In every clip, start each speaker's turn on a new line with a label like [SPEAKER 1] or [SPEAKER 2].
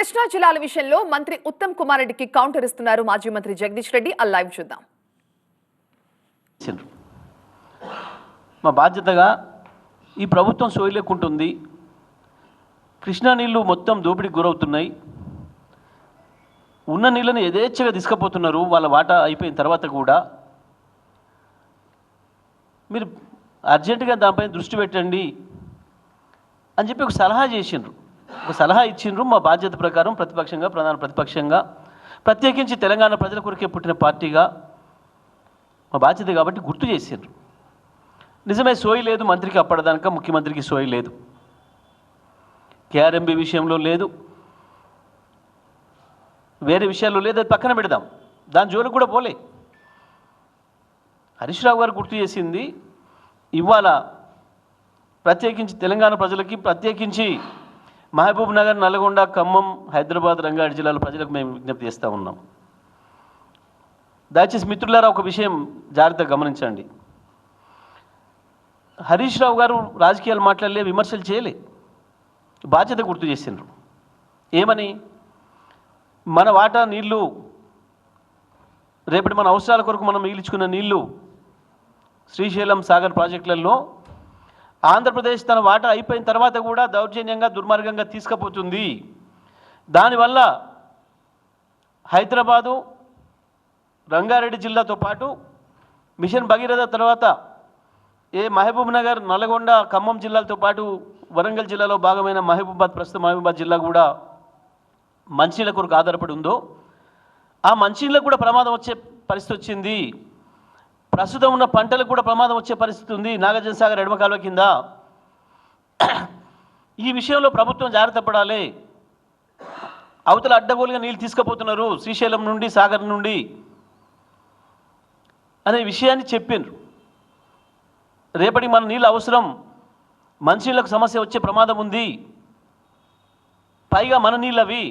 [SPEAKER 1] కృష్ణా జిల్లాల విషయంలో మంత్రి ఉత్తమ్ కుమార్ రెడ్డికి కౌంటర్ ఇస్తున్నారు మాజీ మంత్రి జగదీష్ రెడ్డి. ఆ లైవ్ చూద్దాం.
[SPEAKER 2] మా బాధ్యతగా ఈ ప్రభుత్వం సోయలేకుంటుంది. కృష్ణా నీళ్ళు మొత్తం దోపిడీకి గురవుతున్నాయి. ఉన్న నీళ్ళని యథేచ్ఛగా తీసుకుపోతున్నారు. వాళ్ళ వాటా అయిపోయిన తర్వాత కూడా. మీరు అర్జెంటుగా దానిపై దృష్టి పెట్టండి అని చెప్పి ఒక సలహా చేసిండ్రు. ఒక సలహా ఇచ్చిండ్రు. మా బాధ్యత ప్రకారం ప్రతిపక్షంగా ప్రధాన ప్రతిపక్షంగా ప్రత్యేకించి తెలంగాణ ప్రజల కొరకే పుట్టిన పార్టీగా మా బాధ్యత కాబట్టి గుర్తు చేసిండ్రు. నిజమే సోయి లేదు. మంత్రికి అప్పడదానిక ముఖ్యమంత్రికి సోయి లేదు. కేఆర్ఎంబి విషయంలో లేదు. వేరే విషయాల్లో లేదు. అది పక్కన పెడదాం. దాని జోలికి కూడా పోలే. హరీష్ రావు గారు గుర్తు చేసింది ఇవాళ ప్రత్యేకించి తెలంగాణ ప్రజలకి ప్రత్యేకించి మహబూబ్ నగర్ నల్గొండ ఖమ్మం హైదరాబాద్ రంగారెడ్డి జిల్లాల ప్రజలకు మేము విజ్ఞప్తి చేస్తూ ఉన్నాం. దయచేసి మిత్రులారా ఒక విషయం జాగ్రత్తగా గమనించండి. హరీష్ రావు గారు రాజకీయాలు మాట్లాడలే విమర్శలు చేయలే. బాధ్యత గుర్తు చేసిండ్రు. ఏమని? మన వాటా నీళ్ళు రేపటి మన అవసరాల కొరకు మనం మిగిల్చుకున్న నీళ్ళు శ్రీశైలం సాగర్ ప్రాజెక్టులలో ఆంధ్రప్రదేశ్ తన వాటా అయిపోయిన తర్వాత కూడా దౌర్జన్యంగా దుర్మార్గంగా తీసుకుపోతుంది. దానివల్ల హైదరాబాదు రంగారెడ్డి జిల్లాతో పాటు మిషన్ భగీరథ తర్వాత ఏ మహబూబ్ నగర్ నల్గొండ ఖమ్మం జిల్లాలతో పాటు వరంగల్ జిల్లాలో భాగమైన మహబూబాద్ ప్రస్తుతం మహబూబాద్ జిల్లా కూడా మంచినీళ్ళ కొరకు ఆధారపడి ఉందో ఆ మంచినీళ్ళకు కూడా ప్రమాదం వచ్చే పరిస్థితి వచ్చింది. ప్రస్తుతం ఉన్న పంటలకు కూడా ప్రమాదం వచ్చే పరిస్థితి ఉంది. నాగార్జున సాగర్ ఎడమ కాలువ కింద. ఈ విషయంలో ప్రభుత్వం జాగ్రత్త పడాలి. అవతల అడ్డగోలుగా నీళ్ళు తీసుకుపోతున్నారు. శ్రీశైలం నుండి సాగర్ నుండి అనే విషయాన్ని చెప్పిండ్రు రేపటి మన నీళ్ళు అవసరం. మంచినీళ్ళకు సమస్య వచ్చే ప్రమాదం ఉంది. పైగా మన నీళ్ళు అవి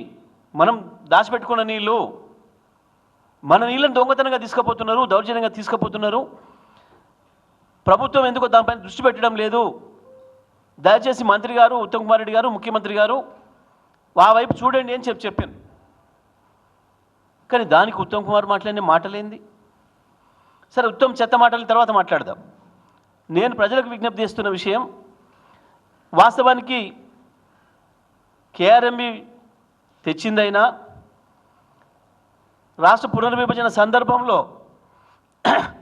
[SPEAKER 2] మనం దాచిపెట్టుకున్న నీళ్ళు. మన నీళ్ళని దొంగతనంగా తీసుకుపోతున్నారు దౌర్జన్యంగా తీసుకుపోతున్నారు. ప్రభుత్వం ఎందుకో దానిపైన దృష్టి పెట్టడం లేదు. దయచేసి మంత్రి గారు ఉత్తమ్ కుమార్ రెడ్డి గారు ముఖ్యమంత్రి గారు ఆ వైపు చూడండి అని చెప్పి చెప్పాను. కానీ దానికి ఉత్తమ్ కుమార్ మాట్లాడిన మాటలేంది? సరే ఉత్తమ్ చెత్త మాటల తర్వాత మాట్లాడదాం. నేను ప్రజలకు విజ్ఞప్తి చేస్తున్న విషయం వాస్తవానికి కేఆర్ఎంబి తెచ్చిందైనా రాష్ట్ర పునర్విభజన సందర్భంలో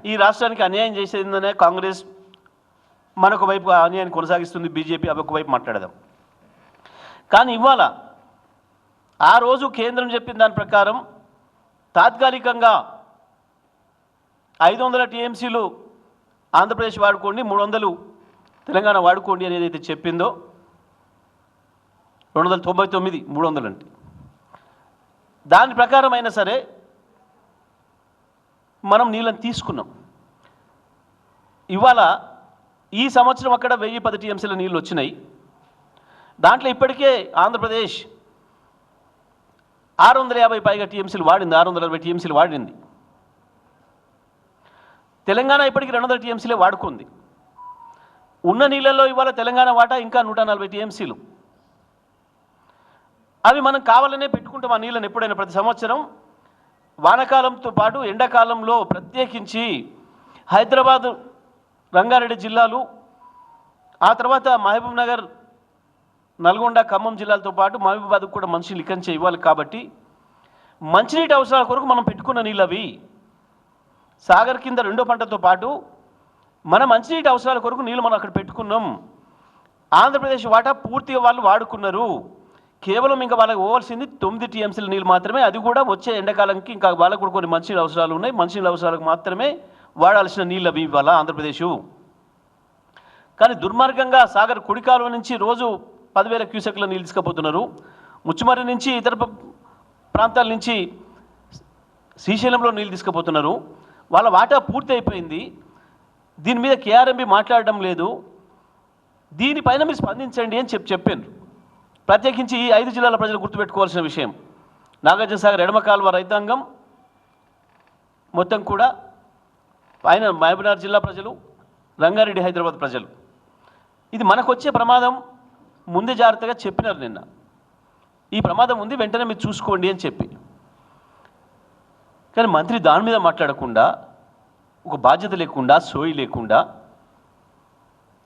[SPEAKER 2] ఈ రాష్ట్రానికి అన్యాయం చేసేందనే కాంగ్రెస్ మనకు వైపు అన్యాయం అన్యాయాన్ని కొనసాగిస్తుంది బీజేపీ అవి వైపు మాట్లాడదాం. కానీ ఇవాళ ఆ రోజు కేంద్రం చెప్పిన దాని ప్రకారం తాత్కాలికంగా ఐదు వందల టీఎంసీలు ఆంధ్రప్రదేశ్ వాడుకోండి మూడు వందలు తెలంగాణ వాడుకోండి అని ఏదైతే చెప్పిందో రెండు వందల తొంభై తొమ్మిది మూడు వందలు అంటే. దాని ప్రకారం అయినా సరే మనం నీళ్ళని తీసుకున్నాం. ఇవాళ ఈ సంవత్సరం అక్కడ వెయ్యి పది టీఎంసీల నీళ్ళు వచ్చినాయి. దాంట్లో ఇప్పటికే ఆంధ్రప్రదేశ్ ఆరు వందల యాభై పైగా టీఎంసీలు వాడింది ఆరు వందల అరవై టీఎంసీలు వాడింది. తెలంగాణ ఇప్పటికి రెండు వందల టీఎంసీలే వాడుకుంది. ఉన్న నీళ్ళల్లో ఇవాళ తెలంగాణ వాటా ఇంకా నూట నలభై టీఎంసీలు. అవి మనం కావాలనే పెట్టుకుంటాం ఆ నీళ్ళని ఎప్పుడైనా ప్రతి సంవత్సరం. వానకాలంతో పాటు ఎండాకాలంలో ప్రత్యేకించి హైదరాబాద్ రంగారెడ్డి జిల్లాలు ఆ తర్వాత మహబూబ్ నగర్ నల్గొండ ఖమ్మం జిల్లాలతో పాటు మహబూబాబాద్కు కూడా మంచి ఇక్కడి ఇవ్వాలి కాబట్టి మంచినీటి అవసరాల కొరకు మనం పెట్టుకున్న నీళ్ళు అవి సాగర్ కింద రెండో పంటతో పాటు మన మంచినీటి అవసరాల కొరకు నీళ్ళు మనం అక్కడ పెట్టుకున్నాం. ఆంధ్రప్రదేశ్ వాటా పూర్తిగా వాళ్ళు వాడుకున్నారు. కేవలం ఇంకా వాళ్ళకి పోవాల్సింది తొమ్మిది టీఎంసీల నీళ్ళు మాత్రమే. అది కూడా వచ్చే ఎండాకాలంకి ఇంకా వాళ్ళకు కూడా కొన్ని మంచినీళ్ళ అవసరాలు ఉన్నాయి. మంచినీళ్ళ అవసరాలకు మాత్రమే వాడాల్సిన నీళ్ళు అవి ఇవ్వాలా ఆంధ్రప్రదేశ్? కానీ దుర్మార్గంగా సాగర్ కుడికాలువ నుంచి రోజు పదివేల క్యూసెక్ల నీళ్ళు తీసుకుపోతున్నారు. ముచ్చుమర్రి నుంచి ఇతర ప్రాంతాల నుంచి శ్రీశైలంలో నీళ్ళు తీసుకుపోతున్నారు. వాళ్ళ వాటా పూర్తి అయిపోయింది. దీని మీద కేఆర్ఎంబి మాట్లాడడం లేదు. దీనిపైన మీరు స్పందించండి అని చెప్పి చెప్పాను ప్రత్యేకించి ఈ ఐదు జిల్లాల ప్రజలు గుర్తుపెట్టుకోవాల్సిన విషయం. నాగార్జున సాగర్ ఎడమ కాలువ రైతాంగం మొత్తం కూడా పైన మహబూబ్నగర్ జిల్లా ప్రజలు రంగారెడ్డి హైదరాబాద్ ప్రజలు. ఇది మనకు వచ్చే ప్రమాదం ముందే జాగ్రత్తగా చెప్పినారు నిన్న. ఈ ప్రమాదం ఉంది వెంటనే మీరు చూసుకోండి అని చెప్పి. కానీ మంత్రి దాని మీద మాట్లాడకుండా ఒక బాధ్యత లేకుండా సోయి లేకుండా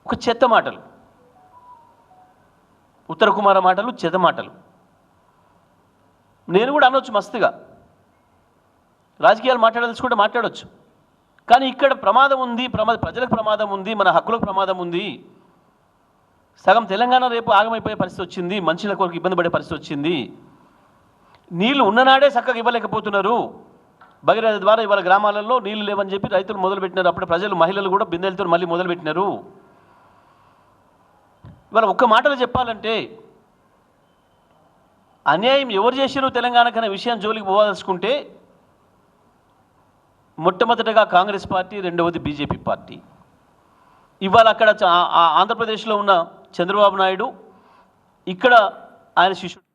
[SPEAKER 2] ఒక చెత్త మాటలు. ఉత్తర కుమార మాటలు చెత్త మాటలు. నేను కూడా అనొచ్చు మస్తుగా. రాజకీయాలు మాట్లాడదలుచుకుంటే మాట్లాడవచ్చు కానీ ఇక్కడ ప్రమాదం ఉంది ప్రమాద ప్రజలకు ప్రమాదం ఉంది మన హక్కులకు ప్రమాదం ఉంది. సగం తెలంగాణ రేపు ఆగమైపోయే పరిస్థితి వచ్చింది మనుషుల కొరకు ఇబ్బంది పడే పరిస్థితి వచ్చింది. నీళ్ళు ఉన్ననాడే చక్కగా ఇవ్వలేకపోతున్నారు. భగీరథ ద్వారా ఇవాళ గ్రామాలలో నీళ్ళు లేవని చెప్పి రైతులు మొదలుపెట్టినారు. అప్పుడు ప్రజలు మహిళలు కూడా బిందెలతో మళ్ళీ మొదలుపెట్టినారు. ఇవాళ ఒక్క మాటలు చెప్పాలంటే అన్యాయం ఎవరు చేశారో తెలంగాణకు అనే విషయం జోలికి పోవాల్సుకుంటే మొట్టమొదటగా కాంగ్రెస్ పార్టీ రెండవది బీజేపీ పార్టీ. ఇవాళ అక్కడ ఆంధ్రప్రదేశ్లో ఉన్న చంద్రబాబు నాయుడు ఇక్కడ ఆయన శిష్యుడు